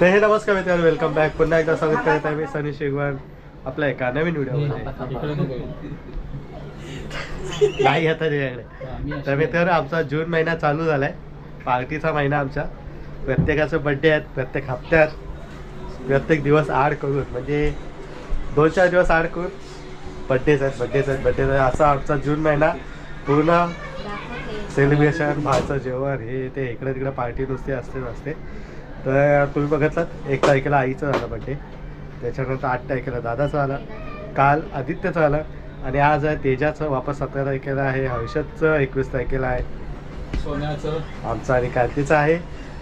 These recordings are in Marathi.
तर हे नमस्कार मित्रांनो वेलकम बॅक पुन्हा एकदा स्वागत करत आहे मी सनी शेगवान आपल्या एका नवीन व्हिडिओमध्ये नाही आता त्याच्याकडे तर मित्रांनो आमचा जून महिना चालू झालाय. पार्टीचा महिना आमचा. प्रत्येकाचे बड्डे आहेत प्रत्येक हप्त्यात प्रत्येक दिवस आड करून म्हणजे दोन चार दिवस आड करून बड्डेच आहेत बड्डेच आहेत बड्डेच आहेत. असा आमचा जून महिना पूर्ण सेलिब्रेशन भाचं जेवण हे ते इकडे तिकडे पार्टी नुसती असते नसते. तर तुम्ही बघितलात एक तारखेला आईचं झालं बड्डे त्याच्यानंतर आठ तारखेला दादाचं आलं काल आदित्यचं आलं आणि आज आहे तेजाचं वापस सतरा तारखेला आहे. हर्षदचं एकवीस तारखेला आहे. सोन्याचं. आमचा आणि कार्तीचा आहे.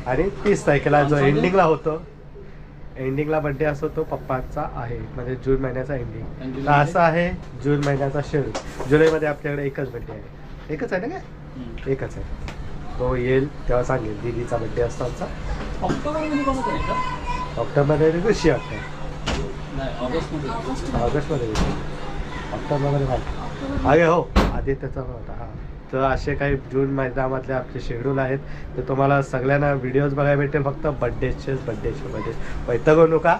आणि तीस तारखेला जो एंडिंगला होतो एंडिंगला बड्डे असतो तो पप्पांचा आहे. म्हणजे जून महिन्याचा एंडिंग तर असं आहे जून महिन्याचा शेड्यूल जुलैमध्ये आपल्याकडे एकच बड्डे आहे. एकच आहे ना काय? एकच आहे. तो येईल तेव्हा सांगेल. दीदीचा बड्डे असतो आमचा. ऑक्टोबर ऑक्टोबरमध्ये वाटतं. नाही ऑगस्टमध्ये ऑगस्टमध्ये ऋषी ऑक्टोबरमध्ये नाही अरे हो आदित्यचा पण होता हां. तर असे काही जून महिन्यामधले आपले शेड्यूल आहेत. तर तुम्हाला सगळ्यांना व्हिडिओज बघायला भेटेल फक्त बड्डेचेच बड्डेचे बड्डे वैतागू नका.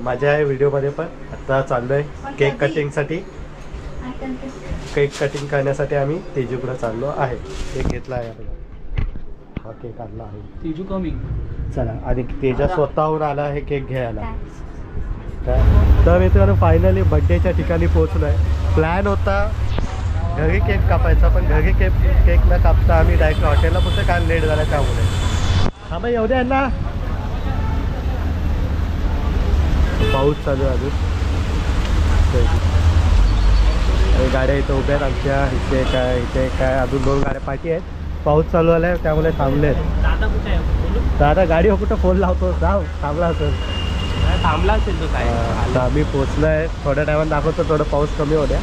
माझ्या आहे व्हिडिओमध्ये पण. आता चाललो आहे केक कटिंगसाठी केक कटिंग करण्यासाठी आम्ही तेजूकडे चाललो आहे. केक घेतला आहे आपला हा केक आणला आहे. तेजू कमिंग चला आणि तेजा स्वतःहून आला आहे केक घ्यायला. काय? तर मित्रांनो फायनली बड्डेच्या ठिकाणी पोहोचलो आहे प्लॅन होता घरी केक कापायचा पण घरी केक केक न कापता आम्ही डायरेक्ट हॉटेलला पोहोचलो कारण लेट झाला त्यामुळे. हा मग येऊ द्या ना पाऊस चालू आहे अजून. गाड्या इथं उभ्या आहेत आमच्या. इथे काय इथे काय अजून दोन गाड्या पाठी आहेत. पाऊस चालू आला आहे त्यामुळे थांबले आहेत दादा कुठे आहे? दादा गाडी हो कुठं फोन लावतो? जाऊ थांबला असेल. थांबला असेल तो काय? आता आम्ही पोचलो आहे थोड्या टायमात दाखवतो थोडं पाऊस कमी होऊ द्या.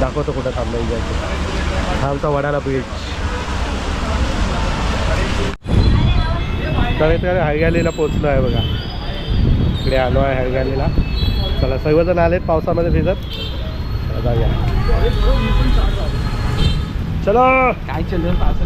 दाखवतो कुठं थांबला जायचं हा आमचा वडाला बीच तर इथे हरगालीला पोचलो आहे बघा. इकडे आलो आहे हरगालीला चला सर्वजण आलेत पावसामध्ये भिजत. चला जाऊया. चलो! काय चाललं पावसाने भिजलं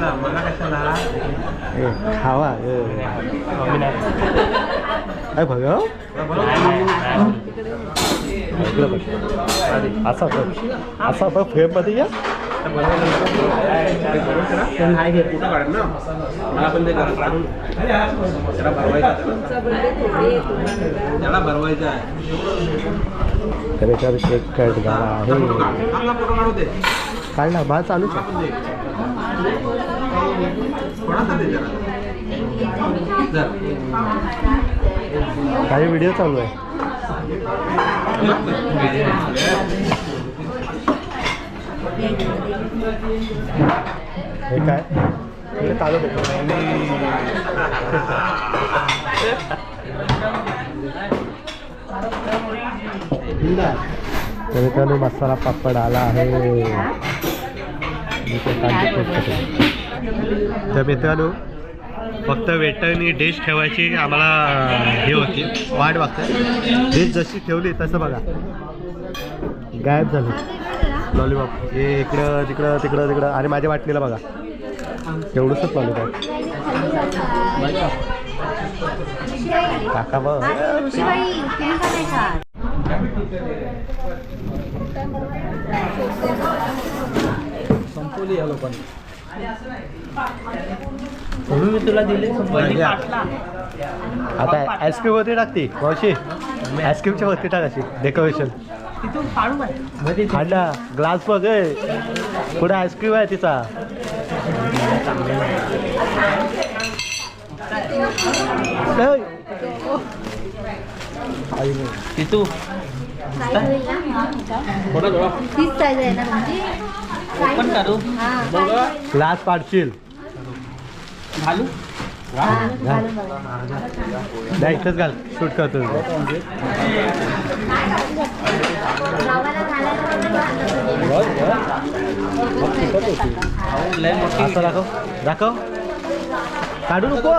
पाणी घेतो फोटो हे हे तू सांग भाजी बाबा सांग भाजी सांगतो अजून ए, खावा ए. काय भग असा बघ. असा बघ फ्रेममध्ये या नाही घेत मला पण ते त्याला भरवायचा त्याला भरवायचा आहे. त्याच्यावर केक कट झाला आहे. काढला बा चालूच आहे. काही व्हिडिओ चालू आहे. हे काय? चालू तर मित्रांनो मसाला पापड आला आहे. तर मित्रांनो फक्त वेटरनी डिश ठेवायची आम्हाला हे होती वाट बघतात डिश जशी ठेवली तसं बघा. गायब झाली. लॉलीपॉप हे इकडं तिकडं तिकडं तिकडं. आणि माझ्या वाटणीला बघा. एवढंच लॉलीपॉप काका बघ. संपवली या लोकांनी. म्हणून मी तुला दिले आता आईस्क्रीम वरती टाकते मावशी. आईस्क्रीमच्या वरती टाकायची डेकोरेशन तिथून खाल्ला ग्लास बघ पुढे आईस्क्रीम आहे तिचा. तिथू तीच साईज आहे ना तुमची. ग्लास पाडशील घालू इथंच घाल. शूट करतो असं दाखव. दाखव. काढू नको.